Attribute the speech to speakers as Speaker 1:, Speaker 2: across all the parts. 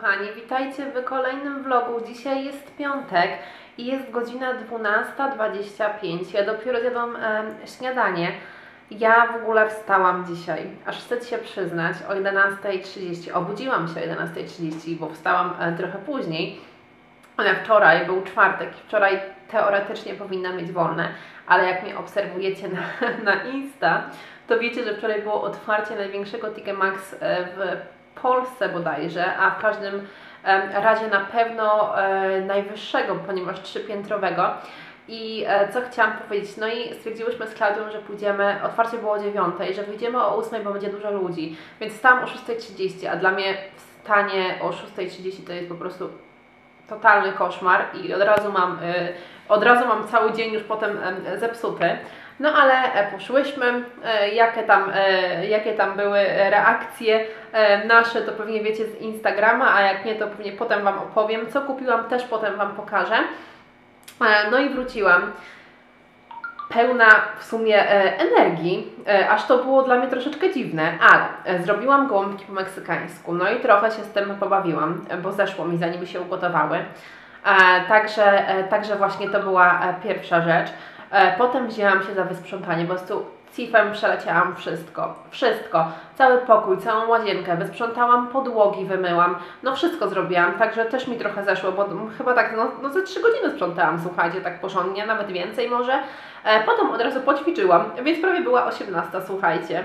Speaker 1: kochani, witajcie w kolejnym vlogu. Dzisiaj jest piątek i jest godzina 12.25. Ja dopiero zjadłam e, śniadanie. Ja w ogóle wstałam dzisiaj, aż wstyd się przyznać, o 11.30. Obudziłam się o 11.30, bo wstałam e, trochę później. Ale wczoraj był czwartek i wczoraj teoretycznie powinna mieć wolne, ale jak mnie obserwujecie na, na Insta, to wiecie, że wczoraj było otwarcie największego Maxx e, w Polsce bodajże, a w każdym razie na pewno e, najwyższego, ponieważ trzypiętrowego. I e, co chciałam powiedzieć, no i stwierdziłyśmy z Klaudią, że pójdziemy, otwarcie było o 9, że wyjdziemy o 8, bo będzie dużo ludzi, więc stałam o 6.30, a dla mnie wstanie o 6.30 to jest po prostu totalny koszmar i od razu mam, y, od razu mam cały dzień już potem em, zepsuty. No ale e, poszłyśmy, e, jakie tam, e, jakie tam były reakcje nasze, to pewnie wiecie z Instagrama, a jak nie, to pewnie potem Wam opowiem. Co kupiłam, też potem Wam pokażę. No i wróciłam pełna w sumie energii, aż to było dla mnie troszeczkę dziwne, ale zrobiłam gołąbki po meksykańsku, no i trochę się z tym pobawiłam, bo zeszło mi zanim się ugotowały. Także, także właśnie to była pierwsza rzecz. E, Potem wzięłam się za wysprzątanie, po prostu cifem przeleciałam wszystko, wszystko, cały pokój, całą łazienkę, wysprzątałam podłogi, wymyłam, no wszystko zrobiłam, także też mi trochę zeszło, bo chyba tak, no, no ze 3 godziny sprzątałam, słuchajcie, tak porządnie, nawet więcej może. E, Potem od razu poćwiczyłam, więc prawie była 18, słuchajcie.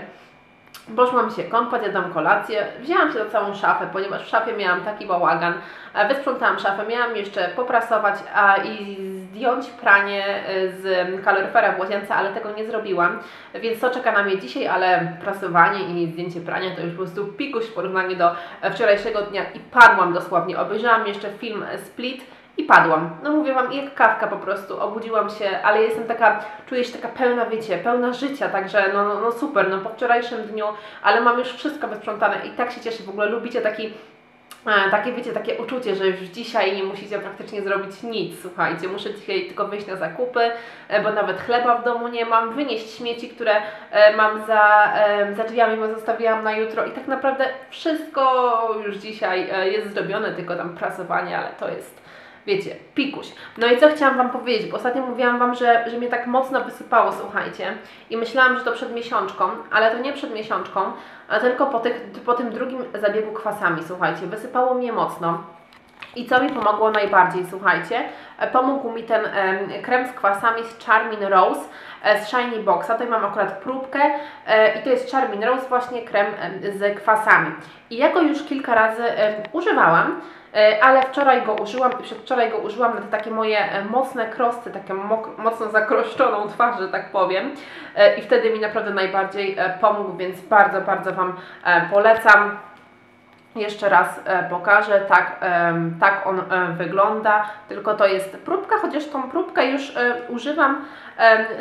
Speaker 1: Poszłam się kąpać, jadłam kolację, wzięłam się za całą szafę, ponieważ w szafie miałam taki bałagan. E, Wysprzątałam szafę, miałam jeszcze poprasować a, i zdjąć pranie e, z kaloryfera w łazience, ale tego nie zrobiłam. Więc to czeka na mnie dzisiaj, ale prasowanie i zdjęcie prania to już po prostu pikuś w porównaniu do e, wczorajszego dnia i padłam dosłownie. Obejrzałam jeszcze film Split i padłam. No mówię Wam, jak kawka po prostu, obudziłam się, ale jestem taka, czuję się taka pełna, wiecie, pełna życia, także no, no, no super, no po wczorajszym dniu, ale mam już wszystko wysprzątane i tak się cieszę, w ogóle lubicie taki E, takie wiecie, takie uczucie, że już dzisiaj nie musicie praktycznie zrobić nic, słuchajcie, muszę dzisiaj tylko wyjść na zakupy, e, bo nawet chleba w domu nie mam, wynieść śmieci, które e, mam za, za drzwiami, bo zostawiłam na jutro i tak naprawdę wszystko już dzisiaj jest zrobione, tylko tam prasowanie, ale to jest wiecie, pikuś. No i co chciałam Wam powiedzieć, bo ostatnio mówiłam Wam, że, że mnie tak mocno wysypało, słuchajcie, i myślałam, że to przed miesiączką, ale to nie przed miesiączką, tylko po, tych, po tym drugim zabiegu kwasami, słuchajcie, wysypało mnie mocno. I co mi pomogło najbardziej, słuchajcie? E, Pomógł mi ten em, krem z kwasami z Charmin Rose e, z Shiny Boxa. Tutaj mam akurat próbkę e, i to jest Charmin Rose, właśnie krem em, z kwasami. I ja go już kilka razy używałam, e, ale wczoraj go użyłam i przedwczoraj go użyłam na te takie moje e, mocne krosty, takie mocno zakroszczoną twarz, że tak powiem. E, I wtedy mi naprawdę najbardziej e, pomógł, więc bardzo, bardzo Wam e, polecam. Jeszcze raz e, pokażę, tak, tak on e, wygląda, tylko to jest próbka, chociaż tą próbkę już e, używam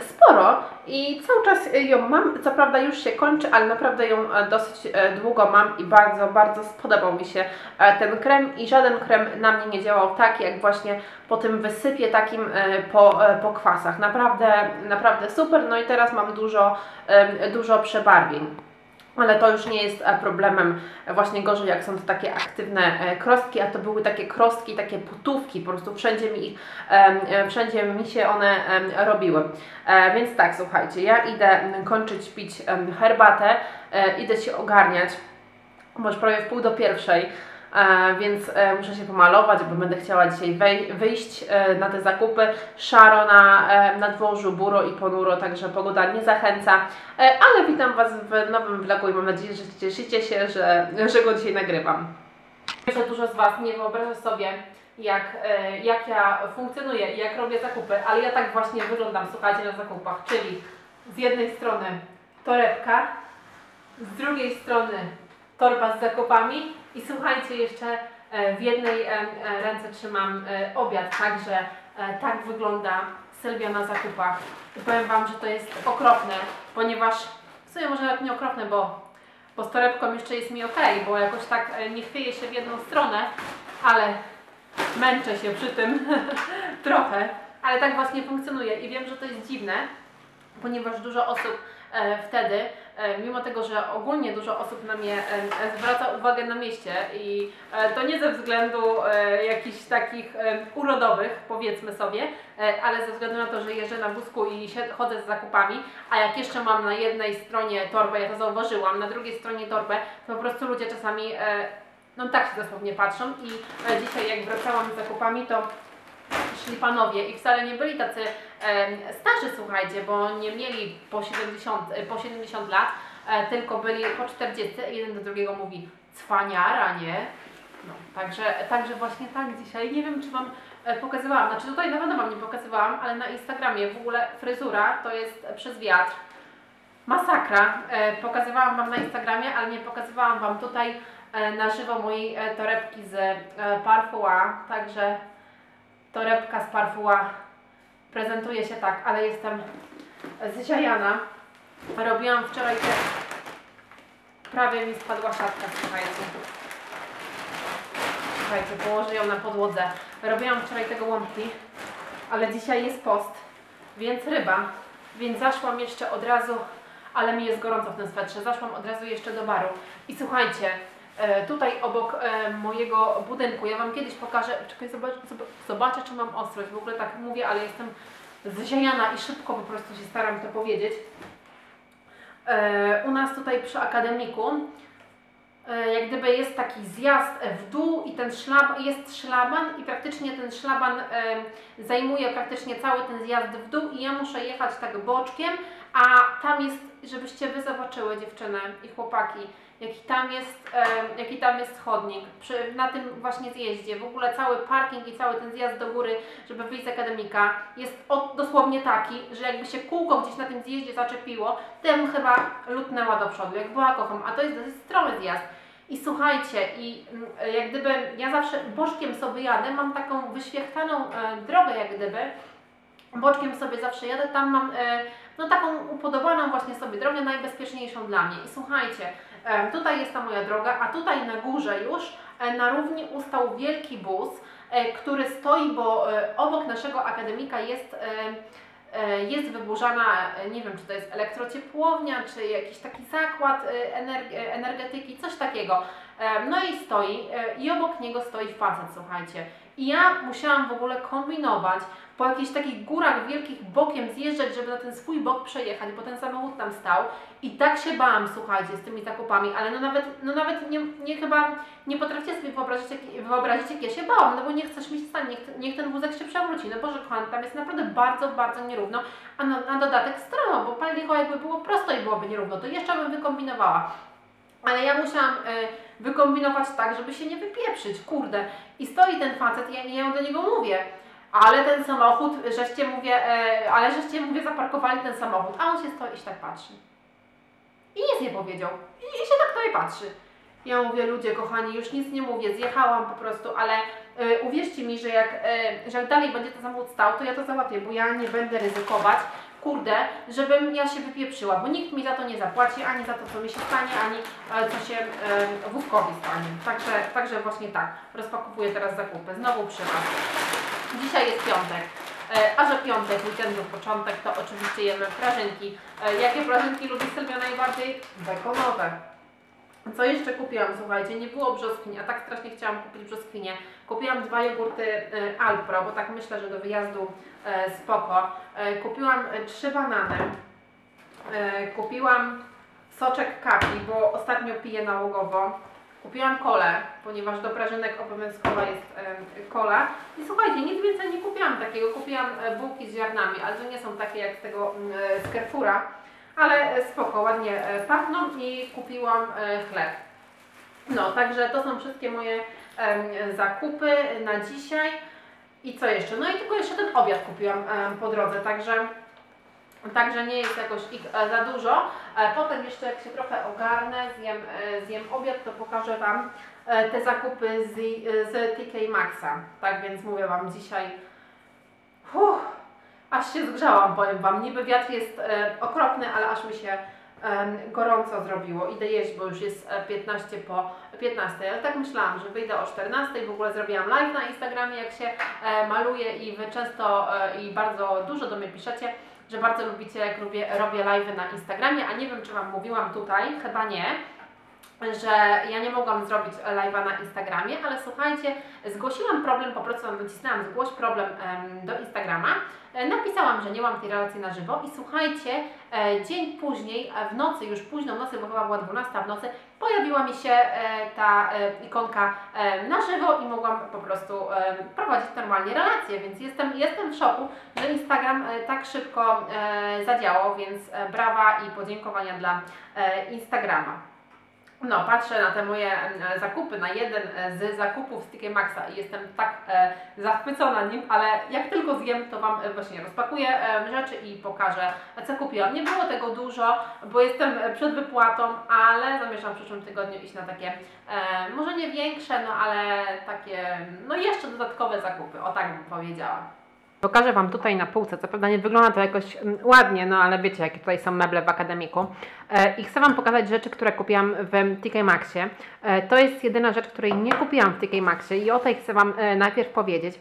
Speaker 1: sporo i cały czas ją mam, co prawda już się kończy, ale naprawdę ją dosyć długo mam i bardzo, bardzo spodobał mi się ten krem i żaden krem na mnie nie działał tak, jak właśnie po tym wysypie takim po, po kwasach. Naprawdę, naprawdę super, no i teraz mam dużo, dużo przebarwień. Ale to już nie jest e, problemem, właśnie gorzej jak są to takie aktywne e, krostki, a to były takie krostki, takie putówki, po prostu wszędzie mi, ich, e, wszędzie mi się one robiły. Więc tak, słuchajcie, ja idę kończyć pić herbatę, idę się ogarniać, już prawie w pół do pierwszej, więc e, muszę się pomalować, bo będę chciała dzisiaj wyjść e, na te zakupy. Szaro na, e, na dworzu, buro i ponuro, także pogoda nie zachęca. E, ale witam Was w nowym vlogu i mam nadzieję, że cieszycie się, że, że go dzisiaj nagrywam. Myślę, że dużo z Was nie wyobraża sobie, jak, e, jak ja funkcjonuję i jak robię zakupy, ale ja tak właśnie wyglądam, słuchajcie, na zakupach, czyli z jednej strony torebka, z drugiej strony torba z zakupami i słuchajcie, jeszcze e, w jednej e, e, ręce trzymam obiad, także tak wygląda Sylwia na zakupach. I powiem Wam, że to jest okropne, ponieważ w sumie może nawet nie okropne, bo, bo z torebką jeszcze jest mi ok, bo jakoś tak nie chwieję się w jedną stronę, ale męczę się przy tym trochę, ale tak właśnie funkcjonuje i wiem, że to jest dziwne, ponieważ dużo osób wtedy, e, mimo tego, że ogólnie dużo osób na mnie e, zwraca uwagę na mieście i e, to nie ze względu e, jakichś takich e, urodowych, powiedzmy sobie, e, ale ze względu na to, że jeżdżę na wózku i chodzę z zakupami, a jak jeszcze mam na jednej stronie torbę, ja to zauważyłam, na drugiej stronie torbę, to po prostu ludzie czasami e, no tak się dosłownie patrzą i e, dzisiaj jak wracałam z zakupami, to szli panowie i wcale nie byli tacy em, starzy, słuchajcie, bo nie mieli po 70, e, po 70 lat, e, tylko byli po 40 i jeden do drugiego mówi cwaniara, nie? No, także, także właśnie tak dzisiaj, nie wiem czy Wam e, pokazywałam, znaczy tutaj na pewno Wam nie pokazywałam, ale na Instagramie w ogóle fryzura to jest przez wiatr, masakra, e, pokazywałam Wam na Instagramie, ale nie pokazywałam Wam tutaj e, na żywo mojej e, torebki z e, Parfua, także torebka z Parfua prezentuje się tak, ale jestem zziajana. Robiłam wczoraj te... Prawie mi spadła siatka, słuchajcie. Słuchajcie, położę ją na podłodze. Robiłam wczoraj tego łąki, ale dzisiaj jest post, więc ryba. Więc zaszłam jeszcze od razu, ale mi jest gorąco w tym swetrze, zaszłam od razu jeszcze do baru. I słuchajcie, tutaj obok e, mojego budynku, ja Wam kiedyś pokażę, czekaj, zobacz, zob- zobaczę czy mam ostrość, w ogóle tak mówię, ale jestem zziajana i szybko po prostu się staram to powiedzieć. E, U nas tutaj przy akademiku e, jak gdyby jest taki zjazd w dół i ten szlab, jest szlaban i praktycznie ten szlaban e, zajmuje praktycznie cały ten zjazd w dół i ja muszę jechać tak boczkiem, a tam jest, żebyście Wy zobaczyły dziewczyny i chłopaki, jaki tam jest, e, jaki tam jest chodnik przy, na tym właśnie zjeździe. W ogóle cały parking i cały ten zjazd do góry, żeby wyjść z akademika jest o, dosłownie taki, że jakby się kółko gdzieś na tym zjeździe zaczepiło, bym chyba lutnęła do przodu, jak była kocham, a to jest dosyć stromy zjazd. I słuchajcie, i mm, jak gdyby ja zawsze boczkiem sobie jadę, mam taką wyświechtaną e, drogę jak gdyby, boczkiem sobie zawsze jadę, tam mam e, no taką upodobaną właśnie sobie drogę, najbezpieczniejszą dla mnie. I słuchajcie, tutaj jest ta moja droga, a tutaj na górze już e, na równi ustał wielki bus, e, który stoi, bo e, obok naszego akademika jest, e, e, jest wyburzana, e, nie wiem czy to jest elektrociepłownia, czy jakiś taki zakład e, energ- e, energetyki, coś takiego. E, No i stoi, e, i obok niego stoi facet, słuchajcie. I ja musiałam w ogóle kombinować, po jakichś takich górach wielkich bokiem zjeżdżać, żeby na ten swój bok przejechać, bo ten samochód tam stał. I tak się bałam, słuchajcie, z tymi zakupami, ale no nawet, no nawet nie, nie chyba nie potraficie sobie wyobrazić, jak, wyobrazić, jak ja się bałam, no bo nie chcesz mi stać, niech, niech ten wózek się przewróci. No Boże kochany, tam jest naprawdę bardzo, bardzo nierówno, a na, na dodatek stromo, bo pal licho jakby było prosto i byłoby nierówno, to jeszcze bym wykombinowała. Ale ja musiałam y, wykombinować tak, żeby się nie wypieprzyć, kurde. I stoi ten facet, ja, ja do niego mówię, ale ten samochód, żeście mówię, e, ale żeście mówię zaparkowali ten samochód, a on się stoi i się tak patrzy. I nic nie powiedział. I, i się tak tutaj patrzy. Ja mówię, ludzie kochani, już nic nie mówię, zjechałam po prostu, ale e, uwierzcie mi, że jak, e, że jak dalej będzie ten samochód stał, to ja to załatwię, bo ja nie będę ryzykować, kurde, żebym ja się wypieprzyła, bo nikt mi za to nie zapłaci, ani za to, co mi się stanie, ani e, co się e, stanie. Także, także właśnie tak, rozpakowuję teraz zakupy, znowu przy Was. Dzisiaj jest piątek. E, A że piątek, weekendu początek, to oczywiście jemy prażynki. E, Jakie prażynki lubi Sylwia najbardziej? Bekonowe. Co jeszcze kupiłam? Słuchajcie, nie było brzoskwiń, a tak strasznie chciałam kupić brzoskwinie. Kupiłam dwa jogurty e, Alpro, bo tak myślę, że do wyjazdu e, spoko. E, Kupiłam trzy banany. Kupiłam soczek kapi, bo ostatnio piję nałogowo. Kupiłam kolę, ponieważ do prażynek obowiązkowa jest kola. I słuchajcie, nic więcej nie kupiłam takiego. Kupiłam bułki z ziarnami, ale to nie są takie jak z tego mm, z Carrefoura. Ale e, spoko, ładnie e, pachną i kupiłam e, chleb. No, także to są wszystkie moje zakupy na dzisiaj. I co jeszcze? No i tylko jeszcze ten obiad kupiłam po drodze, także, także nie jest jakoś ich za dużo. Potem jeszcze jak się trochę ogarnę, zjem, zjem obiad, to pokażę Wam te zakupy z, z TK Maxa. Tak więc mówię Wam dzisiaj, uff, aż się zgrzałam, powiem Wam. Niby wiatr jest e, okropny, ale aż mi się em, gorąco zrobiło. Idę jeść, bo już jest e, 15 po 15. Ale tak myślałam, że wyjdę o 14. W ogóle zrobiłam live na Instagramie, jak się e, maluję i Wy często e, i bardzo dużo do mnie piszecie, że bardzo lubicie, jak robię, robię live na Instagramie, a nie wiem, czy Wam mówiłam tutaj, chyba nie że ja nie mogłam zrobić live'a na Instagramie, ale słuchajcie, zgłosiłam problem, po prostu wycisnęłam zgłoś problem em, do Instagrama, e, napisałam, że nie mam tej relacji na żywo i słuchajcie, e, dzień później, e, w nocy, już późno w nocy, bo chyba była 12 w nocy, pojawiła mi się ta ikonka na żywo i mogłam po prostu prowadzić normalnie relacje, więc jestem, jestem w szoku, że Instagram tak szybko zadziałał, więc brawa i podziękowania dla Instagrama. No, patrzę na te moje e, zakupy, na jeden e, z zakupów z TK Maxa i jestem tak e, zachwycona nim, ale jak tylko zjem, to Wam e, właśnie rozpakuję e, rzeczy i pokażę, co kupiłam. Nie było tego dużo, bo jestem przed wypłatą, ale zamierzam w przyszłym tygodniu iść na takie, e, może nie większe, no ale takie, no jeszcze dodatkowe zakupy, o tak bym powiedziała. Pokażę Wam tutaj na półce, co prawda nie wygląda to jakoś mm, ładnie, no ale wiecie jakie tutaj są meble w akademiku. E, I chcę Wam pokazać rzeczy, które kupiłam w TK Maxie. E, to jest jedyna rzecz, której nie kupiłam w TK Maxie i o tej chcę Wam e, najpierw powiedzieć.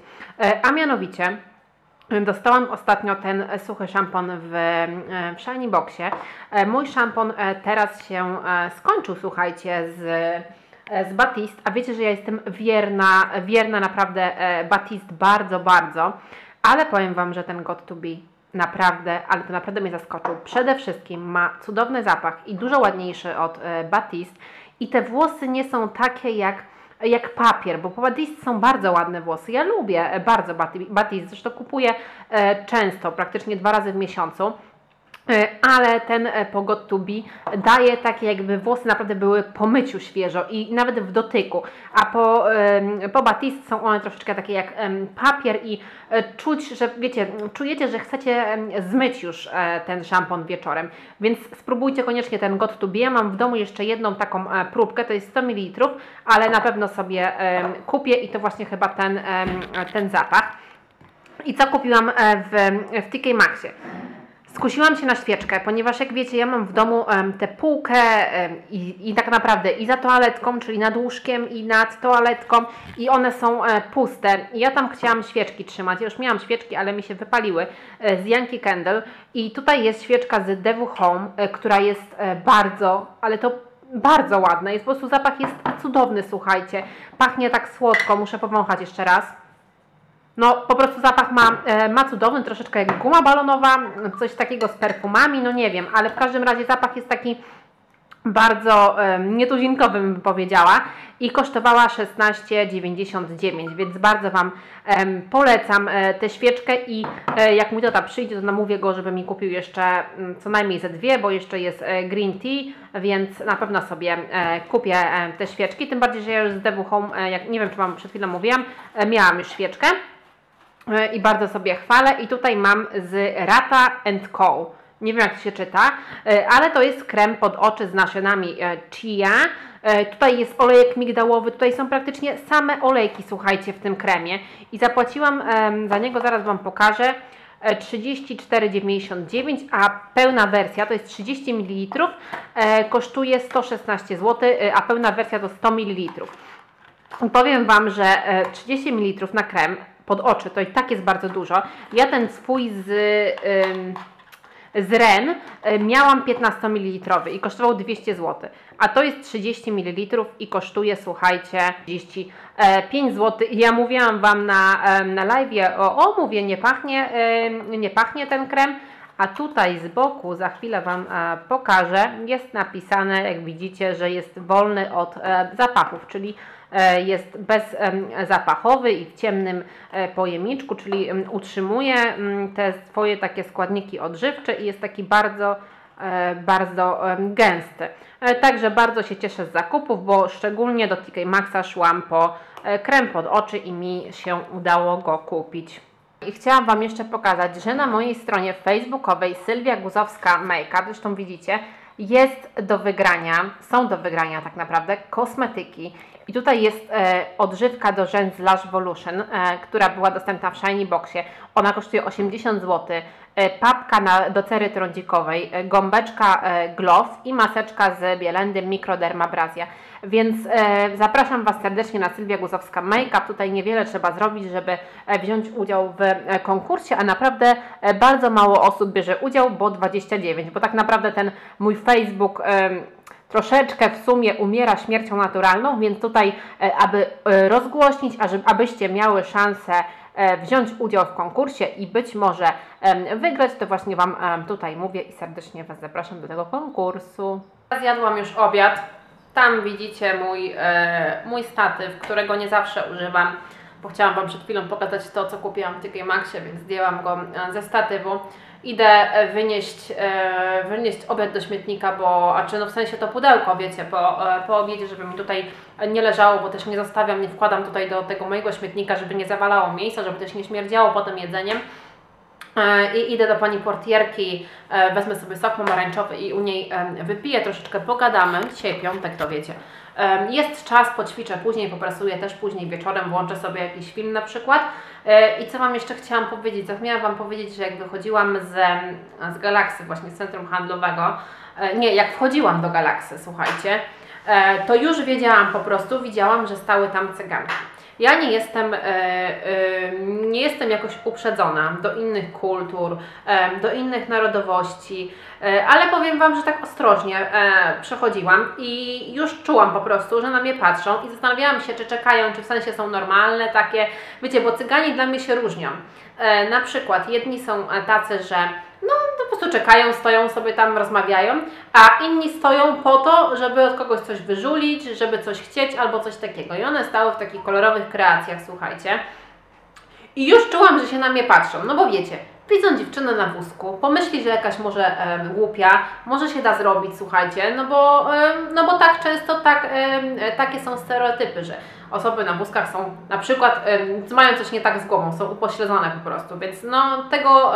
Speaker 1: A mianowicie Dostałam ostatnio ten suchy szampon w, w Shiny Boxie. Mój szampon teraz się skończył, słuchajcie, z, z Batiste, a wiecie, że ja jestem wierna, wierna naprawdę Batiste bardzo, bardzo, ale powiem Wam, że ten Got To Be naprawdę, ale to naprawdę mnie zaskoczył. Przede wszystkim ma cudowny zapach i dużo ładniejszy od e, Batiste i te włosy nie są takie jak jak papier, bo po Batiste są bardzo ładne włosy. Ja lubię e, bardzo Bati- Batiste, zresztą kupuję e, często, praktycznie dwa razy w miesiącu. E, Ale ten e, po Got To Be daje takie jakby włosy naprawdę były po myciu świeżo i nawet w dotyku, a po, po Batiste są one troszeczkę takie jak papier i e, czuć, że wiecie, czujecie, że chcecie zmyć już ten szampon wieczorem, więc spróbujcie koniecznie ten Got To Be. Ja mam w domu jeszcze jedną taką próbkę, to jest 100 ml, ale na pewno sobie kupię i to właśnie chyba ten, ten zapach. I co kupiłam w, w TK Maxie? Skusiłam się na świeczkę, ponieważ jak wiecie, ja mam w domu em, tę półkę em, i, i tak naprawdę i za toaletką, czyli nad łóżkiem i nad toaletką i one są e, puste. I ja tam chciałam świeczki trzymać. Ja już miałam świeczki, ale mi się wypaliły e, z Yankee Candle i tutaj jest świeczka z Devu Home, e, która jest bardzo, ale to bardzo ładna. Jest po prostu zapach jest cudowny, słuchajcie. Pachnie tak słodko, muszę powąchać jeszcze raz. No, po prostu zapach ma, e, ma cudowny, troszeczkę jak guma balonowa, coś takiego z perfumami, no nie wiem, ale w każdym razie zapach jest taki bardzo e, nietuzinkowy, bym powiedziała, i kosztowała 16,99, więc bardzo Wam polecam e, tę świeczkę i e, jak mój tata przyjdzie, to namówię go, żeby mi kupił jeszcze mm, co najmniej ze dwie, bo jeszcze jest e, green tea, więc na pewno sobie e, kupię te świeczki, tym bardziej, że ja już z Devu Home, jak nie wiem, czy Wam przed chwilą mówiłam, miałam już świeczkę, i bardzo sobie chwalę. I tutaj mam z Rata Co. Nie wiem jak to się czyta, e, ale to jest krem pod oczy z nasionami e, chia. E, Tutaj jest olejek migdałowy, tutaj są praktycznie same olejki, słuchajcie, w tym kremie. I zapłaciłam za niego, zaraz Wam pokażę, e, 34,99, a pełna wersja to jest 30 ml, e, kosztuje 116 zł, e, a pełna wersja to 100 ml. Powiem Wam, że e, 30 ml na krem pod oczy to i tak jest bardzo dużo. Ja ten swój z, z Ren y, miałam 15 ml i kosztował 200 zł, a to jest 30 ml i kosztuje, słuchajcie, 35 zł. I ja mówiłam Wam na, na live, o, o mówię, nie pachnie, nie pachnie ten krem, a tutaj z boku, za chwilę Wam e, pokażę, jest napisane, jak widzicie, że jest wolny od e, zapachów, czyli e, jest bezzapachowy i w ciemnym pojemniczku, czyli utrzymuje mm, te swoje takie składniki odżywcze i jest taki bardzo bardzo gęsty. Także bardzo się cieszę z zakupów, bo szczególnie do TK Maxa szłam po krem pod oczy i mi się udało go kupić. I chciałam Wam jeszcze pokazać, że na mojej stronie facebookowej Sylwia Guzowska Makeup, zresztą widzicie, jest do wygrania, są do wygrania tak naprawdę kosmetyki. I tutaj jest e, odżywka do rzęs Volution, e, która była dostępna w Shiny Boxie. Ona kosztuje 80 zł. e, papka na, do cery trądzikowej, e, gąbeczka e, Glow i maseczka z Bielendy Microdermabrasia. Więc e, zapraszam Was serdecznie na Sylwia Guzowska Makeup. Tutaj niewiele trzeba zrobić, żeby e, wziąć udział w e, konkursie, a naprawdę e, bardzo mało osób bierze udział, bo 29, bo tak naprawdę ten mój Facebook e, troszeczkę w sumie umiera śmiercią naturalną, więc tutaj, e, aby e, rozgłośnić, abyście miały szansę e, wziąć udział w konkursie i być może wygrać, to właśnie Wam tutaj mówię i serdecznie Was zapraszam do tego konkursu. Zjadłam już obiad. Tam widzicie mój, mój statyw, którego nie zawsze używam, bo chciałam Wam przed chwilą pokazać to, co kupiłam w TK Maxie, więc zdjęłam go ze statywu. Idę e, wynieść, e, wynieść obiad do śmietnika, bo, a czy no w sensie to pudełko, wiecie, po, e, po obiedzie, żeby mi tutaj nie leżało, bo też nie zostawiam, nie wkładam tutaj do tego mojego śmietnika, żeby nie zawalało miejsca, żeby też nie śmierdziało potem jedzeniem. I idę do pani portierki, wezmę sobie sok pomarańczowy i u niej wypiję, troszeczkę pogadamy. Dzisiaj piątek, to wiecie. Jest czas, poćwiczę później, poprasuję też później wieczorem, włączę sobie jakiś film na przykład. E, I co Wam jeszcze chciałam powiedzieć? Zapomniałam Wam powiedzieć, że jak wychodziłam z, z Galaksy, właśnie z centrum handlowego, e, nie, jak wchodziłam do Galaksy, słuchajcie, e, to już wiedziałam po prostu, widziałam, że stały tam cyganki. Ja nie jestem, e, e, nie jestem jakoś uprzedzona do innych kultur, e, do innych narodowości, ale powiem Wam, że tak ostrożnie przechodziłam i już czułam po prostu, że na mnie patrzą i zastanawiałam się, czy czekają, czy w sensie są normalne takie, wiecie, bo cyganie dla mnie się różnią. Na przykład jedni są tacy, że no po prostu czekają, stoją sobie tam, rozmawiają, a inni stoją po to, żeby od kogoś coś wyżulić, żeby coś chcieć albo coś takiego. I one stały w takich kolorowych kreacjach, słuchajcie. I już czułam, że się na mnie patrzą, no bo wiecie, widzą dziewczynę na wózku, pomyśli, że jakaś może em, głupia, może się da zrobić, słuchajcie, no bo, em, no bo tak często tak, e, takie są stereotypy, że osoby na wózkach są na przykład, mają coś nie tak z głową, są upośledzone po prostu, więc no tego...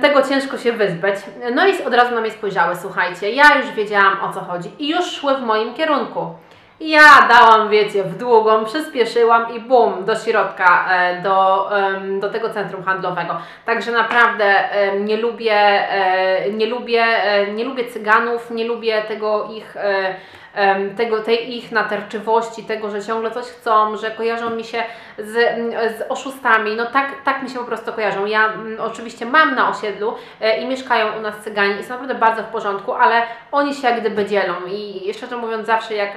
Speaker 1: Tego ciężko się wyzbyć. No i od razu na mnie spojrzały, słuchajcie, ja już wiedziałam o co chodzi i już szły w moim kierunku. Ja dałam, wiecie, w długą, przyspieszyłam i bum, do środka, e, do, do tego centrum handlowego. Także naprawdę nie lubię, e, nie lubię, e, nie lubię cyganów, nie lubię tego ich tego, tej ich natarczywości, tego, że ciągle coś chcą, że kojarzą mi się z, z oszustami. No tak, tak mi się po prostu kojarzą. Ja oczywiście mam na osiedlu e, i mieszkają u nas cyganie i są naprawdę bardzo w porządku, ale oni się jak gdyby dzielą i szczerze mówiąc zawsze jak,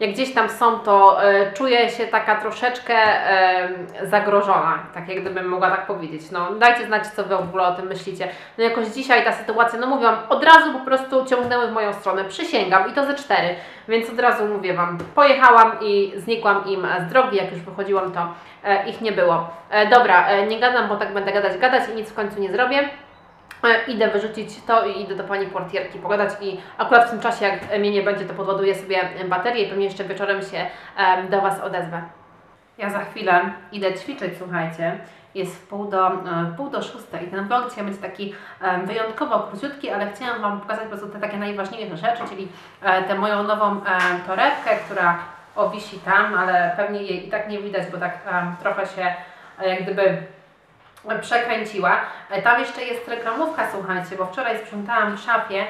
Speaker 1: jak gdzieś tam są, to e, czuję się taka troszeczkę em, zagrożona, tak jak gdybym mogła tak powiedzieć. No dajcie znać, co Wy w ogóle o tym myślicie. No jakoś dzisiaj ta sytuacja, no mówiłam, od razu po prostu ciągnęły w moją stronę, przysięgam i to ze cztery, więc od razu mówię Wam, pojechałam i znikłam im z drogi, jak już wychodziłam, to e, ich nie było. E, dobra, e, nie gadam, bo tak będę gadać, gadać i nic w końcu nie zrobię. E, Idę wyrzucić to i idę do pani portierki pogadać i akurat w tym czasie, jak mnie nie będzie, to podładuję sobie baterię i pewnie jeszcze wieczorem się do Was odezwę. Ja za chwilę idę ćwiczyć, słuchajcie. Jest w pół do, e, pół do szóstej ten vlog dzisiaj będzie taki wyjątkowo króciutki, ale chciałam Wam pokazać po prostu te takie najważniejsze rzeczy, czyli e, tę moją nową torebkę, która o wisi tam, ale pewnie jej i tak nie widać, bo tak trochę się jak gdyby przekręciła. E, Tam jeszcze jest reklamówka, słuchajcie, bo wczoraj sprzątałam w szafie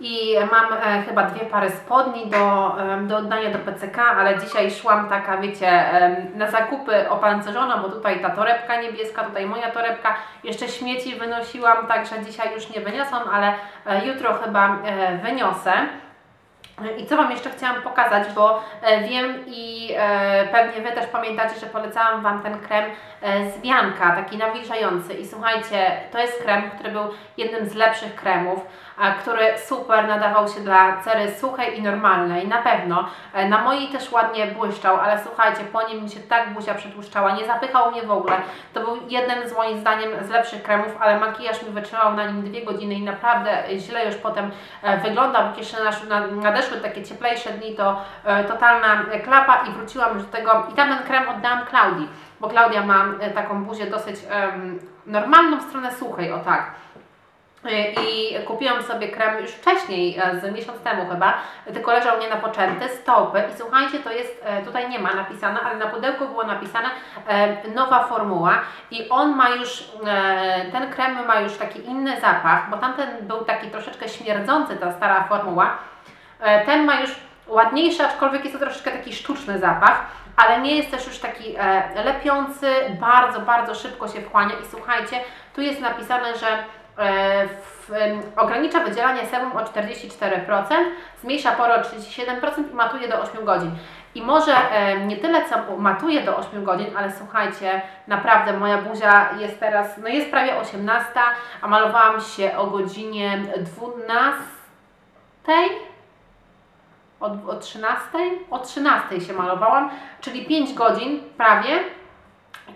Speaker 1: i mam e, chyba dwie pary spodni do, em, do oddania do PCK, ale dzisiaj szłam taka, wiecie, em, na zakupy opancerzona, bo tutaj ta torebka niebieska, tutaj moja torebka, jeszcze śmieci wynosiłam, także dzisiaj już nie wyniosłam, ale e, jutro chyba e, wyniosę. I co Wam jeszcze chciałam pokazać, bo e, wiem i e, pewnie Wy też pamiętacie, że polecałam Wam ten krem e, z Bianka, taki nawilżający. I słuchajcie, to jest krem, który był jednym z lepszych kremów, który super nadawał się dla cery suchej i normalnej, na pewno. E, na mojej też ładnie błyszczał, ale słuchajcie, po nim mi się tak buzia przetłuszczała, nie zapychał mnie w ogóle. To był jeden z moim zdaniem z lepszych kremów, ale makijaż mi wytrzymał na nim dwie godziny i naprawdę źle już potem e, wyglądał. Jak jeszcze nadeszły takie cieplejsze dni, to e, totalna klapa i wróciłam już do tego i tam ten krem oddałam Klaudii, bo Klaudia ma taką buzię dosyć em, normalną stronę suchej, o tak. I kupiłam sobie krem już wcześniej, e, z miesiąc temu chyba, tylko leżał nienapoczęty, stopy. I słuchajcie, to jest, e, tutaj nie ma napisane, ale na pudełku było napisane e, nowa formuła. I on ma już, ten krem ma już taki inny zapach, bo tamten był taki troszeczkę śmierdzący, ta stara formuła, ten ma już ładniejszy, aczkolwiek jest to troszeczkę taki sztuczny zapach, ale nie jest też już taki lepiący, bardzo, bardzo szybko się wchłania. I słuchajcie, tu jest napisane, że E, w, ogranicza wydzielanie sebum o 44%, zmniejsza porę o 37% i matuje do 8 godzin. I może e, nie tyle co matuje do 8 godzin, ale słuchajcie, naprawdę moja buzia jest teraz, no jest prawie 18, a malowałam się o godzinie 12. O, o 13? O 13 się malowałam, czyli 5 godzin prawie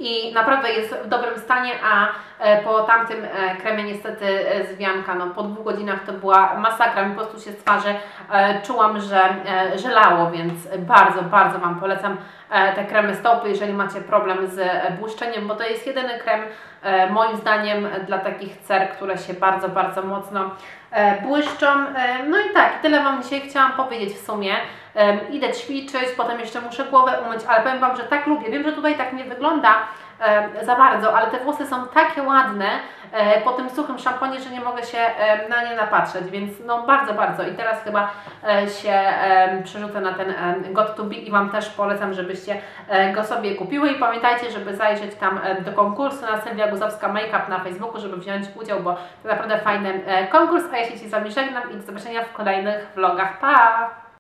Speaker 1: i naprawdę jest w dobrym stanie, a e, po tamtym e, kremie niestety e, zwianka, no po dwóch godzinach to była masakra, mi po prostu się z twarzy czułam, że żelało, więc bardzo, bardzo Wam polecam te kremy stopy, jeżeli macie problem z błyszczeniem, bo to jest jedyny krem moim zdaniem dla takich cer, które się bardzo, bardzo mocno błyszczą. No i tak, tyle Wam dzisiaj chciałam powiedzieć w sumie idę ćwiczyć, potem jeszcze muszę głowę umyć, ale powiem Wam, że tak lubię. Wiem, że tutaj tak nie wygląda za bardzo, ale te włosy są takie ładne e, po tym suchym szamponie, że nie mogę się na nie napatrzeć, więc no bardzo, bardzo. I teraz chyba e, się przerzucę na ten Got to Be i Wam też polecam, żebyście e, go sobie kupiły i pamiętajcie, żeby zajrzeć tam do konkursu na Sylwia Guzowska Makeup na Facebooku, żeby wziąć udział, bo to naprawdę fajny konkurs, a ja się Ci z Wami żegnam i do zobaczenia w kolejnych vlogach. Pa!